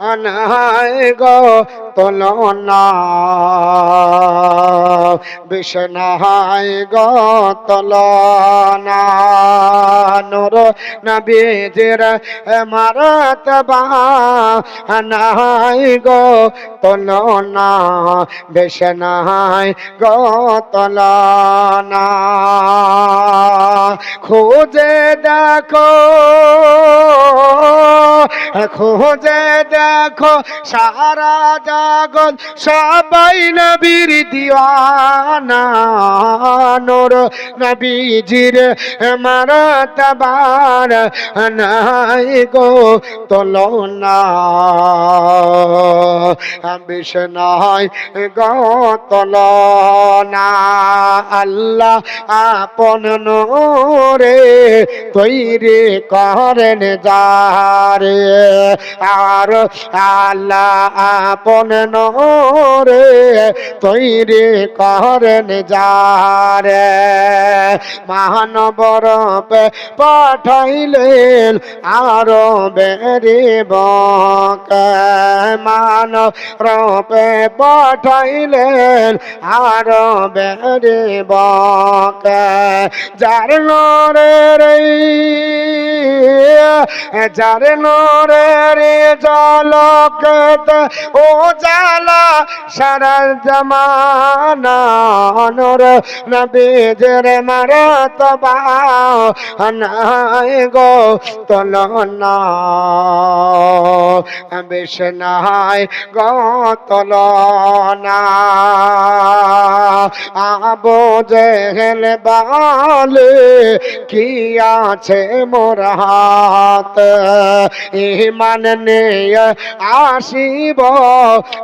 আনাই গো তুলনা বিষ্ণাই গো তুলনা নূর নবীজির মারতবা আনাই গো তুলনা বিষ্ণাই গো তুলনা খুঁজে দেখো খুঁজে দেখো সারা জগৎ সবাই নবীর দিওয়ানা। নূর নবীজির মারতবার নাই গো তুলনা। বিষ্ণায় গো তুলনা। আল্লাহ আপন নূরে তৈরি করেন যারে। আর আল্লাহ আপন নূরে তৈরি করেন যারে মহানবর পাঠাইলেন আরও বেরি বক। মান রূপে পাঠাইলেন আরও বেরি বক। যার নরের যার নরের জলকত ও জালা সারা জমানা নর নবীজের মারতবা নাই গো তলনা। বিষ্ণায় গো তলনা। আবো জেহেল বালে কি আছে মোর হাত? ইমান নিয়ে আসিব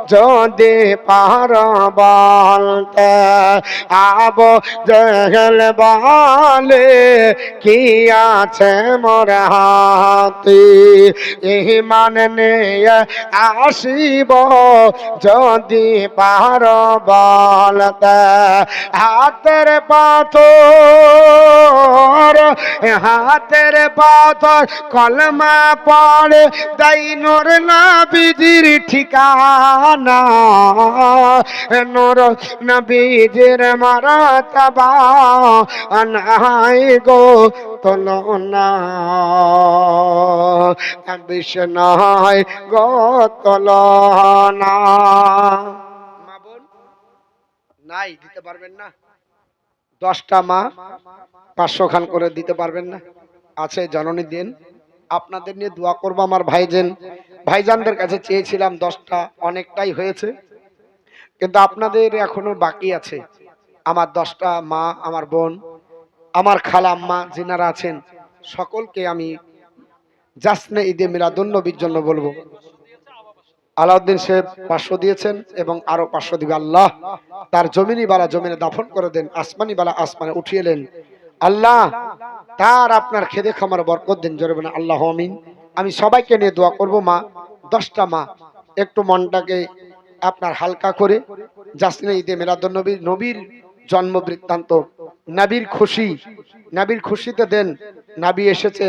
যদি পার বলতে আব জেহেল বালে কি আছে মোর হাতি? ইমান নিয়ে আসিব যদি পার বলতে হাতের পাথর হাতের পাথর, কলমা পড়ে, দাইনোর নাবিজির ঠিকানা, নোর নবীজির মারাতবা আনাই গো তলনা। বিষ্ণায় গো তলনা। মা বোন, নাই দিতে পারবেন না। দশটা মা পাঁচশো খান করে দিতে পারবেন না। আছে জননী দিন। আপনাদের নিয়ে দোয়া করব আমার ভাইজেন। ভাইজানদের কাছে চেয়েছিলাম দশটা, অনেকটাই হয়েছে। কিন্তু আপনাদের এখনও বাকি আছে। আমার দশটা মা, আমার বোন, আমার খালাম্মা যিনারা আছেন, সকলকে আমি জাসনে ঈদে মিলাদুন্নবীর জন্য বলব। আলাউদ্দিন সাহেব পাঁচশো দিয়েছেন এবং আরও পাঁচশো দিবে। আল্লাহ তার জমিনি বালা জমিনে দাফন করে দেন, আসমানি বালা আসমানে উঠিয়ে এলেন। আল্লাহ তার আপনার খেদে খামার বরকত দিন, জোরে আল্লাহ আমিন। আমি সবাইকে নিয়ে দোয়া করব, মা। দশটা মা। একটু মনটাকে আপনার হালকা করে। জাসনে ঈদে মিলাদুন নবীর নবীর জন্ম বৃত্তান্ত নাবির খুশি। নাবির খুশিতে দেন। নাবি এসেছে,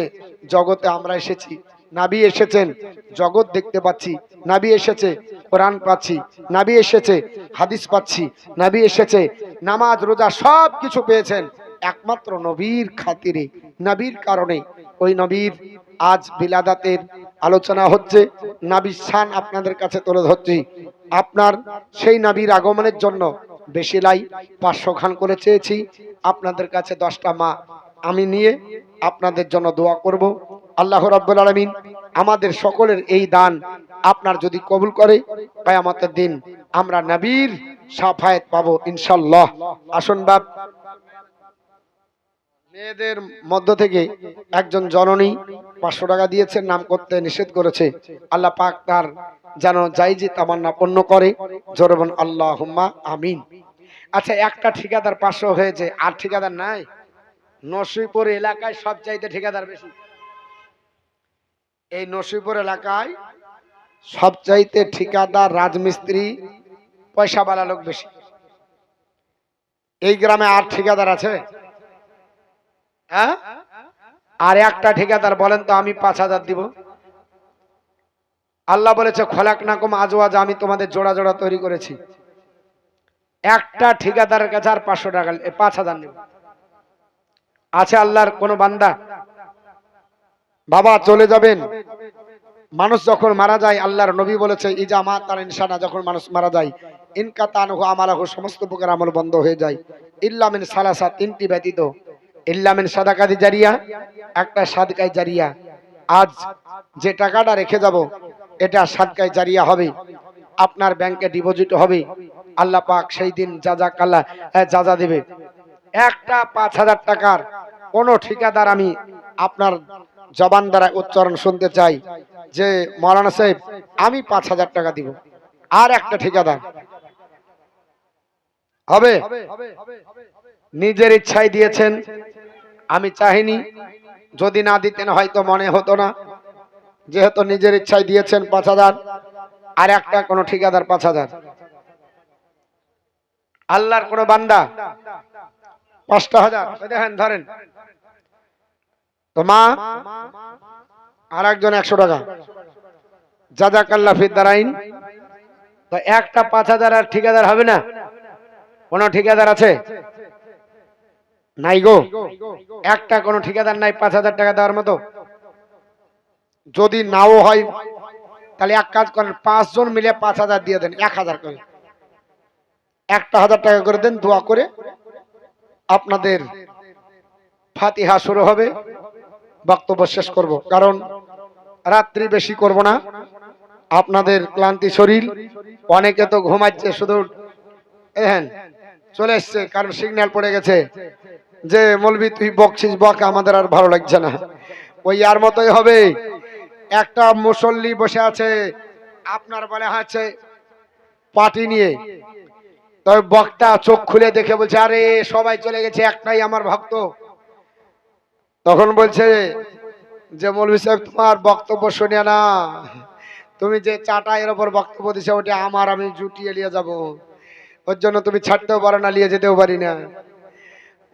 জগতে আমরা এসেছি। নাবি এসেছেন, জগৎ দেখতে পাচ্ছি। নাবি এসেছে, কোরআন পাচ্ছি। নাবি এসেছে, হাদিস পাচ্ছি। নাবি এসেছে, নামাজ, রোজা সব কিছু পেয়েছেন। একমাত্র নবীর খাতিরে, নবীর কারণে ওই নবীর আজ বিলাদাতের আলোচনা হচ্ছে। নাবির শান আপনাদের কাছে তুলে ধরছি। আপনার সেই নাবির আগমনের জন্য বেশি লাই পাঁচশো খান করে চেয়েছি। আপনাদের কাছে দশটা মা আমি নিয়ে আপনাদের জন্য দোয়া করব। আল্লাহ রাব্বুল আলমিন আমাদের সকলের এই দান আপনার যদি কবুল করে আমাদের দিন আমরা নবীর সাফায়াত পাবো ইনশাল্লাহ আসুন বাপ। মেয়েদের মধ্য থেকে একজন জননী পাঁচশো টাকা দিয়েছেন নাম করতে নিষেধ করেছে। আল্লাহ পাক তার যেন যাইজি তামান্না পণ্য করে। জোরবন আল্লাহ হুম্মা আমিন। আচ্ছা একটা ঠিকাদার পাঁচশো হয়েছে, আর ঠিকাদার নাই? নসিপুর এলাকায় সব চাইতে ঠিকাদার বেশি। এই নসিপুর এলাকায় সবচাইতে ঠিকাদার রাজমিস্ত্রি, পয়সাওয়ালা লোক বেশি। এই গ্রামে আর ঠিকাদার আছে? হ্যাঁ? আর একটা ঠিকাদার বলেন তো, আমি পাঁচ হাজার দিব। আল্লাহ বলেছে, খোলাক নাকুম আজওয়াজ, আমি তোমাদের জোড়া জোড়া তৈরি করেছি। একটা ঠিকাদারের কাছে আর পাঁচশো টাকা পাঁচ হাজার নেব। আছে আল্লাহর কোন বান্দা? বাবা, চলে যাবেন। মানুষ যখন মারা যায়, আল্লাহর নবী বলেছে, ইজা মা তার ইনসানা যখন মানুষ মারা যায় ইনকা তানহু আমালাহু, সমস্ত প্রকার আমল বন্ধ হয়ে যায়। ইল্লামিন সালাসা, তিনটি ব্যতীত। ইল্লামিন সাদাকাদি জারিয়া, একটা সাদকায় জারিয়া। আজ যে টাকাটা রেখে যাব, এটা সাদকায় জারিয়া হবে। আপনার ব্যাংকে ডিপোজিট হবে। আল্লাহ পাক সেই দিন যা যা কাল্লা যা যা দেবে। একটা পাঁচ হাজার টাকার কোন ঠিকাদার আমি আপনার জবান দ্বারা উচ্চারণ শুনতে চাই যে, মৌলানা সাহেব, আমি পাঁচ হাজার টাকা দিব। আর একটা ঠিকাদার হবে? নিজের ইচ্ছায় দিয়েছেন আমি চাহিনি। যদি না দিতেন হয়তো মনে হতো না। যেহেতু নিজের ইচ্ছাই দিয়েছেন পাঁচ হাজার, আর একটা কোনো ঠিকাদার পাঁচ হাজার। আল্লাহর কোন বান্দা পাঁচটা হাজার। দেখেন, ধরেন। তো মা, আর একজন একশো টাকা। জাজাকাল্লা ফিদ্দারাইন তো একটা পাঁচ হাজার আর ঠিকাদার হবে না? কোন ঠিকাদার আছে? নাই গো। একটা কোন ঠিকাদার নাই পাঁচ হাজার টাকা দেওয়ার মতো। যদি নাও হয় তাহলে এক কাজ করেন পাঁচজন মিলে পাঁচ হাজার দিয়ে দেন এক হাজার করে। একটা হাজার টাকা করে দেন দোয়া করে আপনাদের ফাতিহা শুরু হবে বক্তব্য শেষ করব। কারণ রাত্রি বেশি করব না। আপনাদের ক্লান্তি শরীর অনেকে তো ঘুমাচ্ছে শুধু হ্যাঁ চলে এসছে কারণ সিগন্যাল পড়ে গেছে। যে মলবি, তুই বকছিস বক, আমাদের আর ভালো লাগছে না। ওই আর মতোই হবে। একটা মুসল্লি বসে আছে, আপনার বলে হচ্ছে পার্টি নিয়ে। তবে বক্তা চোখ খুলে দেখে বলছে, আরে, সবাই চলে গেছে, একটাই আমার ভক্ত। তখন বলছে যে মৌলভী সাহেব, তোমার বক্তব্য শুনে না। তুমি যে চাটা এর ওপর বক্তব্য দিছে ওটা আমার, আমি জুটিয়ে নিয়ে যাব। ওর জন্য তুমি ছাড়তেও পারো না, নিয়ে যেতেও পারি না।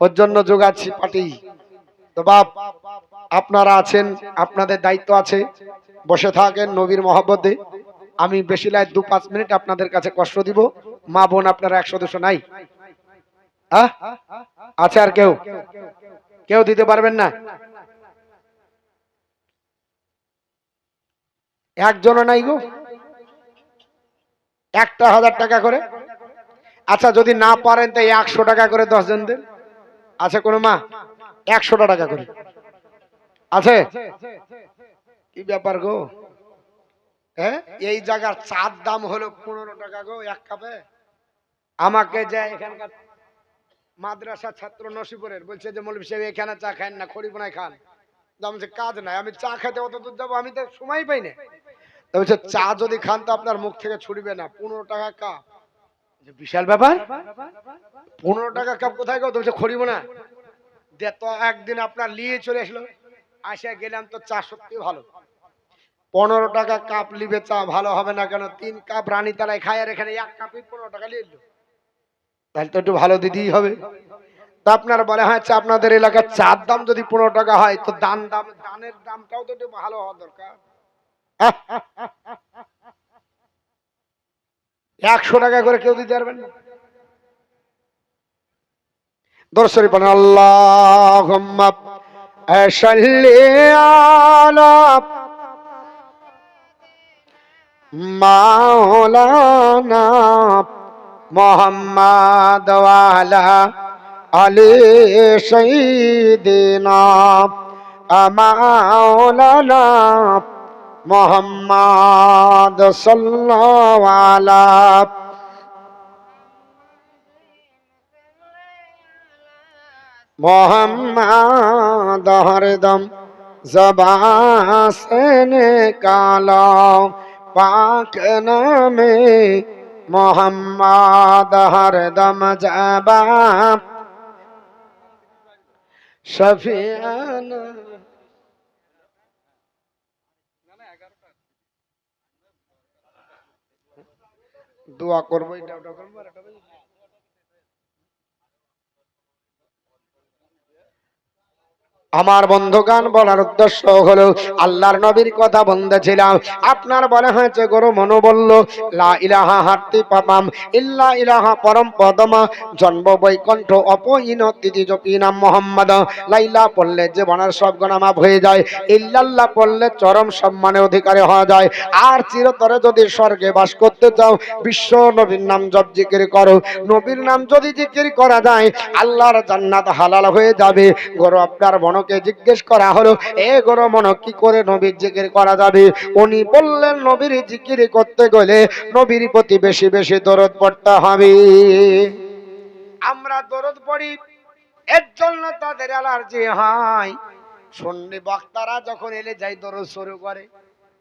ওর জন্য যোগাচ্ছি পার্টি। তো বাপ, আপনারা আছেন, আপনাদের দায়িত্ব আছে। বসে থাকেন নবীর মহব্বতে। আমি বেশি লাই দু পাঁচ মিনিট আপনাদের কাছে কষ্ট দিব। মা বোন আপনারা একশো দুশো নাই? আছে আর কেউ? কেউ দিতে পারবেন না? একজনও নাই গো। একটা হাজার টাকা করে। আচ্ছা যদি না পারেন, তাই একশো টাকা করে দশ জন দেন। আছে কোনো মা? একশোটা টাকা করে। আছে? কি ব্যাপার গো? হ্যাঁ এই জায়গার চার দাম হলো পনেরো টাকা গো, এক কাপে। আমাকে যে এখানকার মাদ্রাসা ছাত্র নসিপুরের বলছে যে, মৌলভী সাহেব, এখানে চা খান না খড়িপোনায় খান। আমি কাজ নাই, আমি চা খেতে অত দূর যাব, আমি তো সময় পাই না। বলছে, চা যদি খান তো আপনার মুখ থেকে ছুটবে না, পনেরো টাকা কাপ। বিশাল ব্যাপার? পনেরো টাকা কাপ কোথায় গো? তো বলছে খড়িপোনা দে, তো একদিন আপনার নিয়ে চলে আসলো। আসে গেলাম তো চা সত্যি ভালো। পনেরো টাকা কাপ লিবে চা, ভালো হবে না কেন? তিন কাপ রানী তালায় খায় আর এখানে এক কাপই পনেরো টাকা নিয়ে এলো। তাহলে তো একটু ভালো দিতেই হবে। তা আপনার বলে, হয়, চা আপনাদের এলাকার চার দাম যদি পনেরো টাকা হয়, তো দান দাম, দানের দামটাও তো একটু ভালো হওয়া দরকার। একশো টাকা করে কেউ দিতে পারবেন না। দর্শনী বলেন আল্লাহ মোহাম্মদ আলী সঈদিনা মাওলানা মোহাম্মদ সাল্লাল্লাহ মোহাম্মদ হরদম জবাসে কালো পাক নামে মোহাম্মদ হরদম জবা শফিয়ানা দোয়া করব এটা ওটা করব আর আমার বন্ধুগান বলার উদ্দেশ্য হলো, আল্লাহর নবীর কথা বলতেছিলাম। আপনার বলা হয়েছে, গরু মনো বলল, লা ইলাহা হারতি পাপাম, ইল্লা ইলাহা পরম পদমা, জন্ম বৈকণ্ঠ অপহীন তিথি জপি নাম মোহাম্মদ। লাইলা পড়লে জীবনের সব গুণা মাফ হয়ে যায়, ইল্লাল্লাহ পড়লে চরম সম্মানের অধিকারী হওয়া যায়। আর চিরতরে যদি স্বর্গে বাস করতে চাও, বিশ্ব নবীর নাম জপ জিকির করো। নবীর নাম যদি জিকির করা যায়, আল্লাহর জান্নাত হালাল হয়ে যাবে। গরু আপনার মনকে জিজ্ঞেস করা হলো, এ গরু মন কি করে নবীর জিকির করা যাবে? উনি বললেন, নবীর জিকির করতে গেলে নবীর প্রতি বেশি বেশি দরদ পড়তে হবে। আমরা দরদ পড়ি, এর জন্য তাদের অ্যালার্জি হয়। সন্নি বক্তারা যখন এলে যাই দরদ শুরু করে।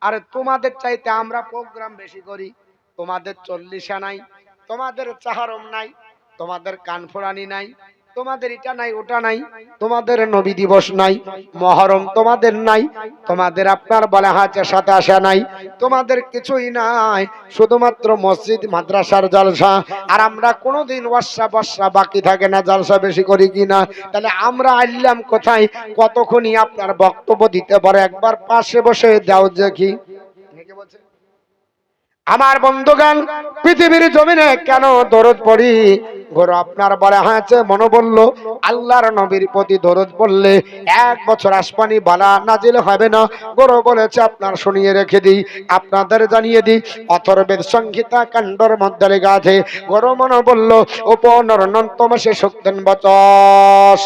আর তোমাদের চাইতে আমরা প্রোগ্রাম বেশি করি। তোমাদের চল্লিশা নাই, তোমাদের চাহারম নাই, তোমাদের কানফোরানি নাই তোমাদের এটা নাই, ওটা নাই। তোমাদের নবী দিবস নাই, মহরম তোমাদের নাই, তোমাদের আপনার বলে হাতে সাথে আসা নাই, তোমাদের কিছুই নাই, শুধুমাত্র মসজিদ, মাদ্রাসার জলসা। আর আমরা কোনোদিন ওয়াসা বর্ষা বাকি থাকে না, জলসা বেশি করি কিনা তাহলে আমরা আইলাম কোথায়? কতক্ষণই আপনার বক্তব্য দিতে পারে? একবার পাশে বসে দাও দেখি। বলছে? আমার বন্ধুগান পৃথিবীর জমিনে কেন দরদ পড়ি? গরু আপনার বলে হাঁচে মনে বলল, আল্লাহর নবীর প্রতি দরদ বললে এক বছর আসমানি বালা নাজিল হবে না। গরু বলেছে, আপনার শুনিয়ে রেখে দিই, আপনাদের জানিয়ে দিই। অথর্বেদ সংহিতা কাণ্ডর মধ্যে লেখা আছে গরু মনে বলল, উপনর নন্তমাসে শক্তিন বচ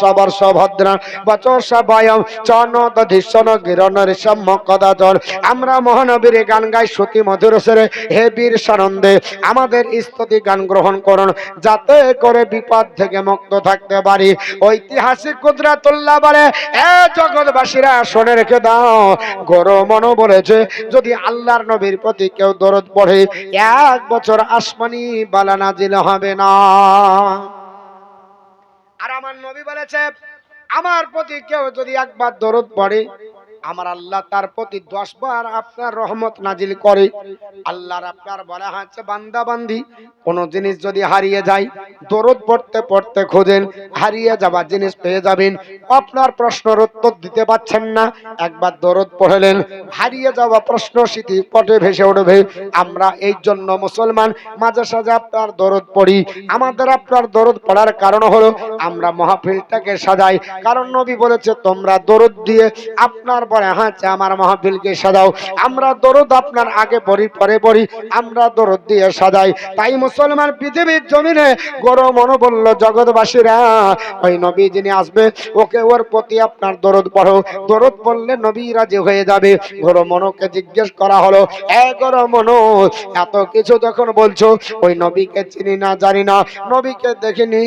সবর্ষ ভদ্রা বচ সবায়ম চন দধিশন গিরণের সম্য কদাচর আমরা মহানবীর গান গাই সতী মধুর সেরে, হে বীর সানন্দে, আমাদের স্তুতি গান গ্রহণ করুন, যাতে করে বিপদ থেকে মুক্ত থাকতে পারি। ঐতিহাসিক কুদরাতুল্লাহ বলে, এ জগৎবাসীরা শুনে রেখে দাও। গরো মনো বলেছে, যদি আল্লাহর নবীর প্রতি কেউ দরদ পড়ে, এক বছর আসমানি বালা নাজিল হবে না। আর আমার নবী বলেছে, আমার প্রতি কেউ যদি একবার দরদ পড়ে আমার আল্লাহ তার প্রতি দশ বার আপনার রহমত নাজিল করে। আল্লাহর আপনার বলা হচ্ছে বান্দা বান্দি, কোন জিনিস যদি হারিয়ে যায়, দরদ পড়তে পড়তে খোঁজেন, হারিয়ে যাওয়া জিনিস পেয়ে যাবেন। আপনার প্রশ্নের উত্তর দিতে পাচ্ছেন না। একবার দরদ পড়লেন, হারিয়ে যাওয়া প্রশ্ন স্মৃতি পটে ভেসে উঠবে। আমরা এই জন্য মুসলমান, মাঝে সাঝে আপনার দরদ পড়ি। আমাদের আপনার দরদ পড়ার কারণ হলো, আমরা মহাফিলটাকে সাজাই। কারণ নবী বলেছে, তোমরা দরদ দিয়ে আপনার পরে হাঁচে আমার মহাফিলকে সাজাও। আমরা দরদ আপনার আগে পড়ি, পরে পড়ি, আমরা দরদ দিয়ে সাজাই। তাই মুসলমান পৃথিবীর জমিনে গরম মনো বলল জগৎবাসীরা, ওই নবী যিনি আসবে, ওকে ওর প্রতি আপনার দরদ পড়ো। দরদ পড়লে নবী রাজি হয়ে যাবে। গরম মনোকে জিজ্ঞেস করা হলো, এ গরম মনো, এত কিছু যখন বলছো, ওই নবীকে চিনি না, জানি না। নবীকে দেখিনি,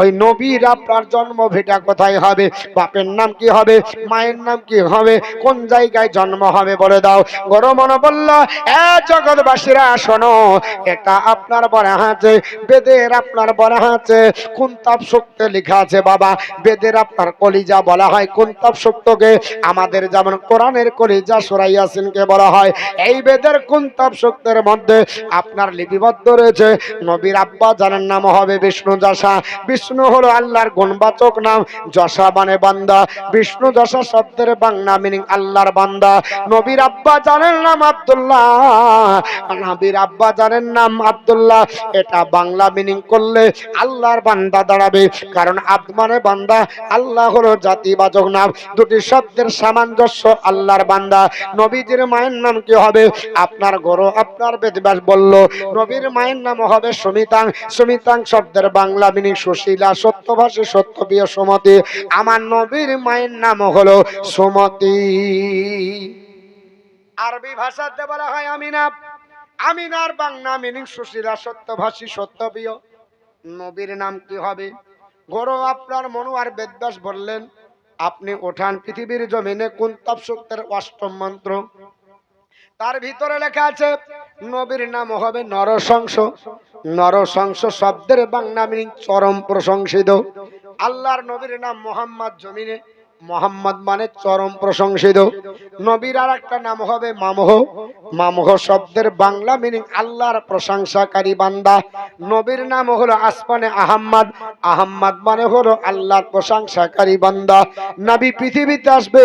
ওই নবীর আপনার জন্ম ভেটা কোথায় হবে? বাপের নাম কি হবে? মায়ের নাম কি হবে? কোন জায়গায় জন্ম হবে বলে দাও। গরমন বলল, এ জগৎবাসীরা, শোনো, এটা আপনার বড় হাতে, বেদের আপনার বড় হাতে। কোন তাপ শক্তি লেখা আছে বাবা? বেদের আপনার কলিজা বলা হয়। কোন তাপ শক্তকে আমাদের যেমন কোরআনের কলিজা সুরাই ইয়াসিনকে বলা হয়। এই বেদের কোন তাপ শক্তির মধ্যে আপনার লিপিবদ্ধ রয়েছে? নবীর আব্বা জানার নাম হবে বিষ্ণু যশা। বিষ্ণু হলো আল্লাহর গুণবাচক নাম। যশা মানে বান্দা। বিষ্ণু যশা শব্দের বাংলা মিনিং আল্লাহর বান্দা। নবীর আব্বা জানেন নাম আব্দুল্লাহ। নবীর আব্বা নাম আব্দুল্লাহ। এটা বাংলা মিনিং করলে আল্লাহর বান্দা দাঁড়াবে। কারণ বান্দা আল্লাহ হলো জাতিবাচক নাম দুটি শব্দের সামঞ্জস্য আল্লাহর বান্দা। নবীজির মায়ের নাম কি হবে? আপনার গরু, আপনার বেদব্যাস বলল, নবীর মায়ের নাম হবে সুমিতাং। সুমিতাং শব্দের বাংলা মিনিং সুশীলা, সত্যভাষী, সত্যপ্রিয় সুমতি। আমার নবীর মায়ের নাম হলো সুমতি। আরবি ভাষাতে বলা হয় আমিনা। আমিনার বাংলা মিনিং সুশীলা, সত্যভাষী, সত্যপ্রিয়। নবীর নাম কি হবে? গরু আপনার মনু আর বেদব্যাস বললেন, আপনি ওঠান পৃথিবীর জমিনে কুন্তব সূক্তের অষ্টম মন্ত্র? তার ভিতরে লেখা আছে, নবীর নাম হবে নরশংস। নরশংস শব্দের বাংলা মিনিং চরম প্রশংসিত। আল্লাহর নবীর নাম মোহাম্মদ জমিনে মোহাম্মদ মানে চরম প্রশংসিত। নবীর আর একটা নাম হবে মামহ। মামহ শব্দের বাংলা মিনিং আল্লাহর প্রশংসাকারী বান্দা। নবীর নাম হলো আসমানে আহাম্মদ। আহাম্মদ মানে হলো আল্লাহর প্রশংসাকারী বান্দা। নবী পৃথিবীতে আসবে,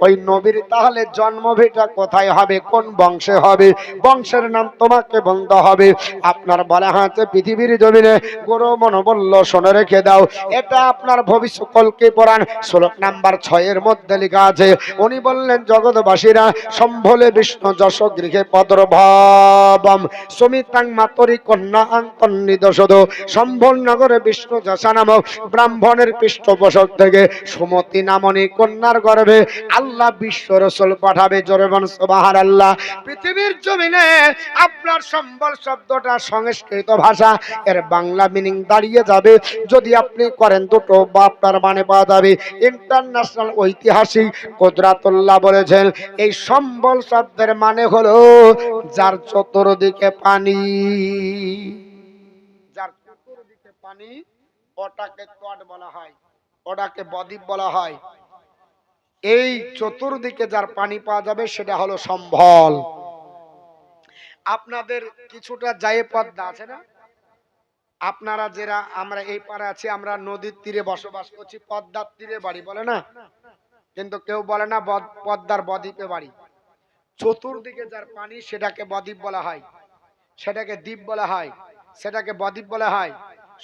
ওই নবীর তাহলে জন্মভিটা কোথায় হবে, কোন বংশে হবে? বংশের নাম তোমাকে বলতে হবে। আপনার বলা হয়েছে পৃথিবীর জমিনে গরু মন বলল শোনে রেখে দাও। এটা আপনার ভবিষ্যৎ কলকে পড়ান শ্লোক নাম্বার ছয়ের মধ্যে লেখা আছে, উনি বললেন, জগৎবাসীরা সম্ভলে বিষ্ণু যশ গৃহে পদর ভাবম সমিতাং মাতরি কন্যা আন্তন নিদশদ সম্ভল নগরে বিষ্ণু যশা নামক ব্রাহ্মণের পৃষ্ঠপোষক থেকে সুমতি নামনি কন্যার গর্ভে আল্লাহ বিশ্ব রসুল পাঠাবে। জোরে বাহার আল্লাহ পৃথিবীর জমিনে আপনার সম্বল শব্দটা সংস্কৃত ভাষা, এর বাংলা মিনিং দাঁড়িয়ে যাবে। যদি আপনি করেন দুটো বা আপনার মানে পাওয়া যাবে। ইন্টারন্যাশনাল ঐতিহাসিক কোদরাতুল্লাহ বলেছেন, এই সম্বল শব্দের মানে হলো যার চতুর্দিকে পানি। যার চতুর্দিকে পানি, ওটাকে কট বলা হয়, ওটাকে বদ্বীপ বলা হয়। এই চতুর্দিকে যার পানি পাওয়া যাবে, সেটা হলো সম্বল। আপনাদের কিছুটা জায়ে পদ্মা আছে না? আপনারা যারা আমরা এই পারে আছি, আমরা নদীর তীরে বসবাস করছি, পদ্মার তীরে বাড়ি, বলে না? কিন্তু কেউ বলে না পদ্মার বদ্বীপে বাড়ি। চতুর্দিকে যার পানি, সেটাকে বদ্বীপ বলা হয়। সেটাকে দ্বীপ বলা হয়। সেটাকে বদ্বীপ বলা হয়।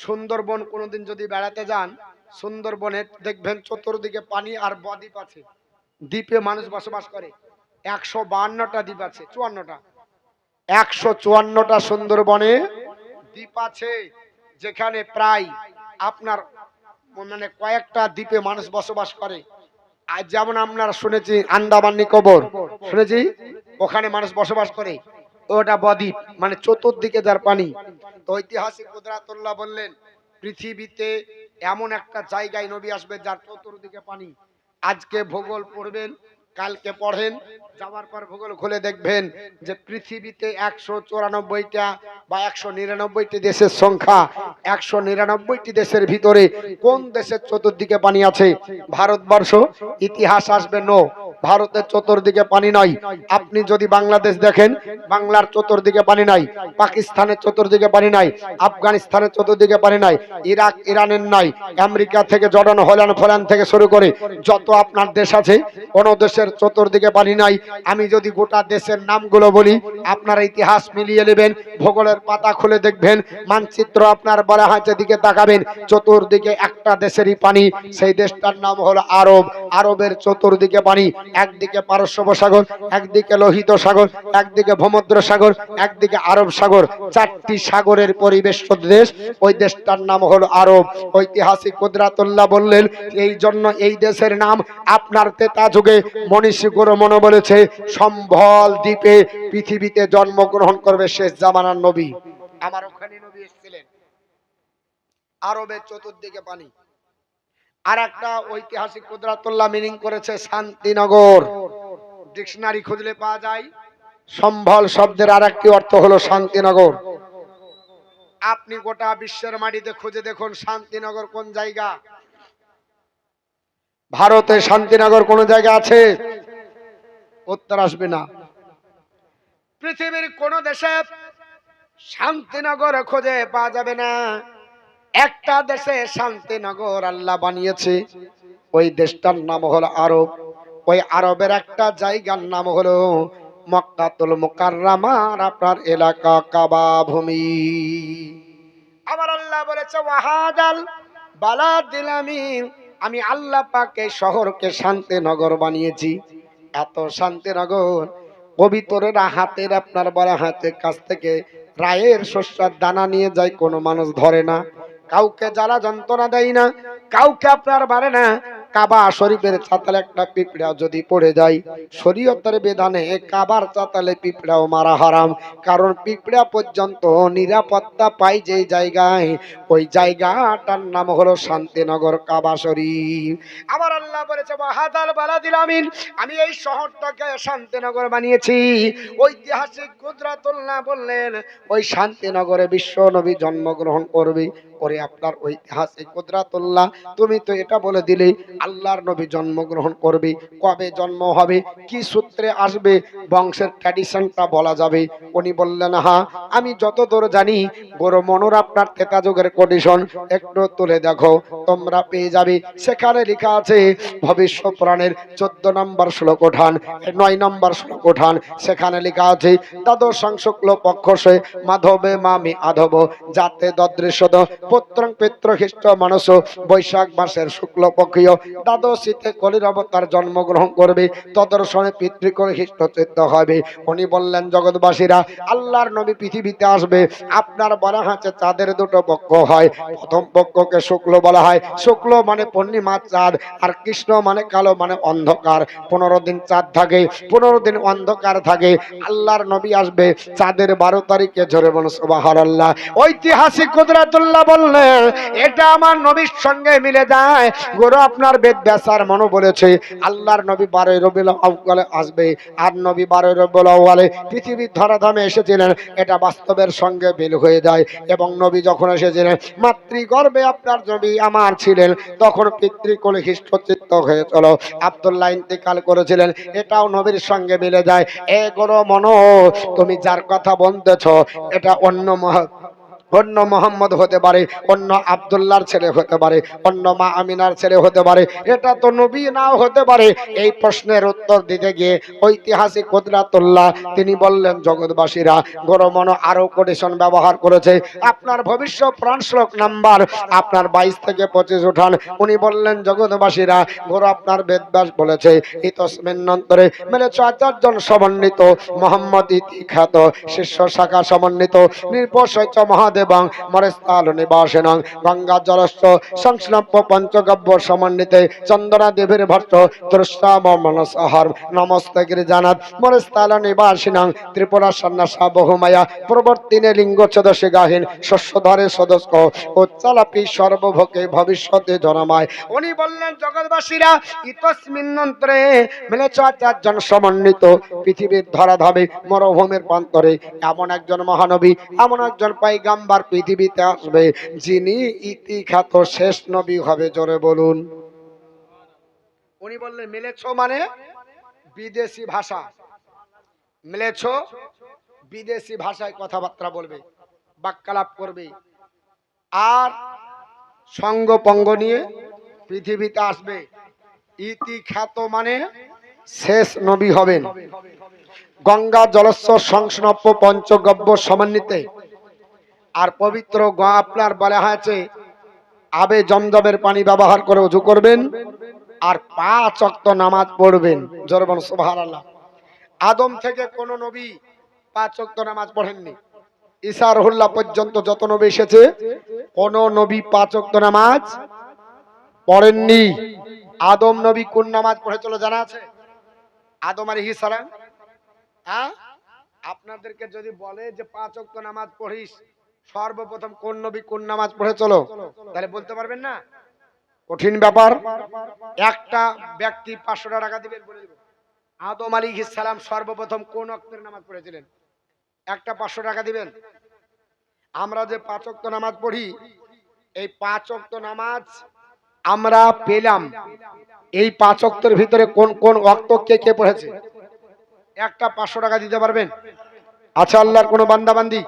সুন্দরবন কোনোদিন যদি বেড়াতে যান, সুন্দরবনে দেখবেন চতুর্দিকে পানি আর বদ্বীপ আছে। দ্বীপে মানুষ বসবাস করে। একশো বাহান্নটা দ্বীপ আছে, চুয়ান্নটা। একশো চুয়ান্নটা সুন্দরবনে দ্বীপ আছে। যেখানে প্রায় আপনার মানে কয়েকটা দ্বীপে মানুষ বসবাস করে। আর যেমন আপনারা শুনেছি আন্দামান নিকোবর, শুনেছি? ওখানে মানুষ বসবাস করে। ওটা বদ্বীপ মানে চতুর্দিকে যার পানি। তো ঐতিহাসিক কুদরাতুল্লাহ বললেন, পৃথিবীতে এমন একটা জায়গায় নবী আসবে যার চতুর্দিকে পানি। আজকে ভূগোল পড়বেন কালকে পড়েন, যাওয়ার পর ভূগোল খুলে দেখবেন যে পৃথিবীতে একশো চুরানব্বইটা বা একশো নিরানব্বইটি দেশের সংখ্যা, একশো নিরানব্বইটি দেশের ভিতরে কোন দেশের চতুর্দিকে পানি আছে? ভারতবর্ষ, ইতিহাস আসবে, নো। ভারতের চতুর্দিকে পানি নাই। আপনি যদি বাংলাদেশ দেখেন, বাংলার চতুর্দিকে পানি নাই, পাকিস্তানের চতুর্দিকে পানি নাই, আফগানিস্তানের চতুর্দিকে পানি নাই, ইরাক, ইরানের নাই, আমেরিকা থেকে জর্ডান হল্যান্ড ফল্যান্ড থেকে শুরু করে যত আপনার দেশ আছে, কোন দেশের চতুর্দিকে পানি নাই। আমি যদি গোটা দেশের নামগুলো বলি, আপনার ইতিহাস মিলিয়ে নেবেন, ভূগোলের পাতা খুলে দেখবেন, মানচিত্র আপনার বলা হয়েছে দিকে তাকাবেন, চতুর্দিকে একটা দেশেরই পানি, সেই দেশটার নাম হলো আরব। আরবের চতুর্দিকে পানি একদিকে পারস্য সাগর, একদিকে লোহিত সাগর, একদিকে ভূমধ্র সাগর, একদিকে আরব সাগর। চারটি সাগরের পরিবেশ দেশ ওই দেশটার নাম হলো আরব। ঐতিহাসিক কুদরাতুল্লাহ বললেন, এই জন্য এই দেশের নাম আপনার তেতা যুগে। মনীষী গুরুমন বলেছে, সম্ভল দ্বীপে পৃথিবীতে জন্মগ্রহণ করবে শেষ জামানার নবী। আমার ওখানে নবী এসেছিলেন। আরবের চতুর্দিকে পানি। আর একটা ঐতিহাসিক কুদরাতুল্লাহ মিনিং করেছে শান্তিনগর। ডিকশনারি খুঁজলে পাওয়া যায়। সম্ভল শব্দের আর একটি অর্থ হলো শান্তিনগর। আপনি গোটা বিশ্বের মাটিতে খুঁজে দেখুন শান্তিনগর কোন জায়গা। ভারতে শান্তিনগর কোন জায়গা আছে? উত্তর আসবে না। পৃথিবীর কোন দেশে শান্তিনগর খোঁজে পাওয়া যাবে না। একটা দেশে শান্তিনগর আল্লাহ বানিয়েছে, ওই দেশটার নাম হলো আরব। ওই আরবের একটা জায়গার নাম হলো মক্কাতুল মুকাররামার আপনার এলাকা কাবা ভূমি। আমার আল্লাহ বলেছে, ওয়াহাদাল বালা দিলামি আমি আল্লাহ পাকে শহরকে শান্তিনগর বানিয়েছি। এত শান্তিনগর কবিতরেরা হাতের আপনার বড় হাতের কাছ থেকে রায়ের শস্যার দানা নিয়ে যায়, কোনো মানুষ ধরে না। কাউকে যারা যন্ত্রণা দেয় না, কাউকে আপনার মারে না। কাবা শরীফের চাতালে একটা পিঁপড়া যদি পড়ে যায়, শরীয়তের বিধানে কাবার চাতালে পিঁপড়াও মারা হারাম। কারণ পিঁপড়া পর্যন্ত নিরাপত্তা পাই যেই জায়গায়। ওই জায়গাটার নাম হলো শান্তিনগর কাবা শরীফ। আমার আল্লাহ বলেছে বাহাদাল বালা দিলামিন আমি এই শহরটাকে শান্তিনগর বানিয়েছি। ঐতিহাসিক কুদরাতুল্লাহ বললেন, ওই শান্তিনগরে বিশ্ব নবী জন্মগ্রহণ করবে। ওরে আপনার ঐতিহাসিক কুদরাতুল্লাহ, তুমি তো এটা বলে দিলে, আল্লাহর নবী জন্মগ্রহণ করবে, কবে জন্ম হবে, কি সূত্রে আসবে, বংশের ট্র্যাডিশনটা বলা যাবে। উনি বললেন হ্যাঁ আমি যতদূর জানি, বড় মনোর আপনার তেতা যুগের কন্ডিশন একটু তুলে দেখো, তোমরা পেয়ে যাবে। সেখানে লেখা আছে ভবিষ্য পুরাণের চোদ্দ নম্বর শ্লোক ওঠান নয় নম্বর শ্লোক ওঠান সেখানে লেখা আছে, দ্বাদশ সংশুক্ল পক্ষ সে মাধবে মামি আধব, যাতে দদৃশ্যদ পুত্রং খ্রিস্ট মানুষ বৈশাখ মাসের শুক্ল পক্ষীয়। দ্বাদশীতে কলির অবতার জন্মগ্রহণ করবে, তদর্শনে পিতৃকল খ্রিস্ট চিত্ত হবে উনি বললেন, জগৎবাসীরা, আল্লাহর নবী পৃথিবীতে আসবে। আপনার বলা হচ্ছে চাঁদের দুটো পক্ষ হয়। প্রথম পক্ষকে শুক্ল বলা হয়। শুক্ল মানে পূর্ণিমা চাঁদ, আর কৃষ্ণ মানে কালো মানে অন্ধকার। পনেরো দিন চাঁদ থাকে, পনেরো দিন অন্ধকার থাকে। আল্লাহর নবী আসবে, চাঁদের বারো তারিখে ঝরে বল সুবহানাল্লাহ। ঐতিহাসিক কুদরাতুল্লাহ বললেন এটা আমার নবীর সঙ্গে মিলে যায়। গুরু আপনার বেদ ব্যাসার মনো বলেছে, আল্লাহর নবী বারোই রবিউল আউয়ালে আসবে, আর নবী বারোই রবিউল আউয়ালে পৃথিবীর ধরাধামে এসেছিলেন। এটা বাস্তবের সঙ্গে মিল হয়ে যায়। এবং নবী যখন এসেছিলেন, মাতৃগর্ভে আপনার নবী আমার ছিলেন। তখন পিতৃকোলে খ্রিস্টচিত্ত হয়ে চলো। আব্দুল্লাহ ইন্তেকাল করেছিলেন, এটাও নবীর সঙ্গে মিলে যায়। এ গরো মনো, তুমি যার কথা বলতেছ, এটা অন্য মহা অন্য মোহাম্মদ হতে পারে, অন্য আবদুল্লাহর ছেলে হতে পারে, অন্য মা আমিনার ছেলে হতে পারে, এটা তো নবী নাও হতে পারে। এই প্রশ্নের উত্তর দিতে গিয়ে ঐতিহাসিক কুদরাতুল্লাহ, তিনি বললেন, জগৎবাসীরা গরমন আরও কোটেশন ব্যবহার করেছে। আপনার ভবিষ্যৎ প্রাণ শ্লোক নাম্বার, আপনার বাইশ থেকে পঁচিশ উঠান। উনি বললেন, জগৎবাসীরা গরু আপনার বেদব্যাস বলেছে। ইতস্মিন্নন্তরে মেলে চারজন সমন্বিত, মোহাম্মদ ইতি খ্যাত শিষ্য শাখা সমন্বিত নির্পশৈচ মহাদেবং। মরেস্তাল নিবাসেনং। গঙ্গা জলস্ব সংস্নপ্য পঞ্চগব্য সমন্বিতে চন্দনা দেবীর ভট্ট তৃষ্ণাম মনসহর। নমস্তে গিরিজানাথ। মরেস্তাল নিবাসিনং। ত্রিপুরা সন্ন্যাসা বহুমায়া। প্রবর্তিনে লিঙ্গচ্ছেদশে গাহীন। শস্যধরে সদস্য। উচ্চালাপি সর্বভোগে ভবিষ্যতে জনমায়। উনি বললেন, জগৎবাসীরা, ইতস্মিন্নন্ত্রে মিলে চারজন সমন্বিত। পৃথিবীর ধরাধামে মরুভূমির প্রান্তরে এমন একজন মহানবী, এমন একজন পাইগাম্বার পৃথিবীতে আসবে, যিনি ইতিখ্যাত শেষ নবী হবে, জোরে বলুন। উনি বললেন, মিলেছ মানে? বিদেশি ভাষা। মিলেছ? বিদেশি ভাষায় কথাবার্তা বলবে, বাক্যালাপ করবে। আর সঙ্গ পঙ্গ নিয়ে পৃথিবীতে আসবে ইতি খ্যাত মানে শেষ নবী হবেন। গঙ্গা জলস্ব সংস্নপ্য পঞ্চগব্য সমন্বিতে আর পবিত্র আপনার বলা হয়েছে, আবে জমজমের পানি ব্যবহার করে উজু করবেন আর পাঁচ অক্ত নামাজ পড়বেন। জোরবন সোভার আল্লাহ আদম থেকে কোন নবী পাঁচ অক্ত নামাজ পড়েননি। ঈসা রহুল্লাহ পর্যন্ত যত নবী এসেছে, কোন নবী পাঁচ অক্ত নামাজ পড়েননি। আদম নবী কোন নামাজ পড়েছিল জানা আছে? আদম আলী সালাম। হ্যাঁ? আপনাদেরকে যদি বলে যে পাঁচ অক্ত নামাজ পড়িস সর্বপ্রথম কোন নবী কোন নামাজ পড়ে চলো। তাহলে বলতে পারবেন না? কঠিন ব্যাপার। একটা ব্যক্তি পাঁচশো টাকা দিবেন বলে দিব। আদম আলী সালাম সর্বপ্রথম কোন অক্তের নামাজ পড়েছিলেন? একটা পাঁচশো টাকা দিবেন? আমরা যে পাঁচ অক্ত নামাজ পড়ি এই পাঁচ অক্ত নামাজ আমরা পেলাম। এই পাঁচ অক্তের ভিতরে কোন কোন অক্ত কে কে পড়েছে? একটা পাঁচশো টাকা দিতে পারবেন? আচ্ছা আল্লাহর কোনো বান্দা বান্দি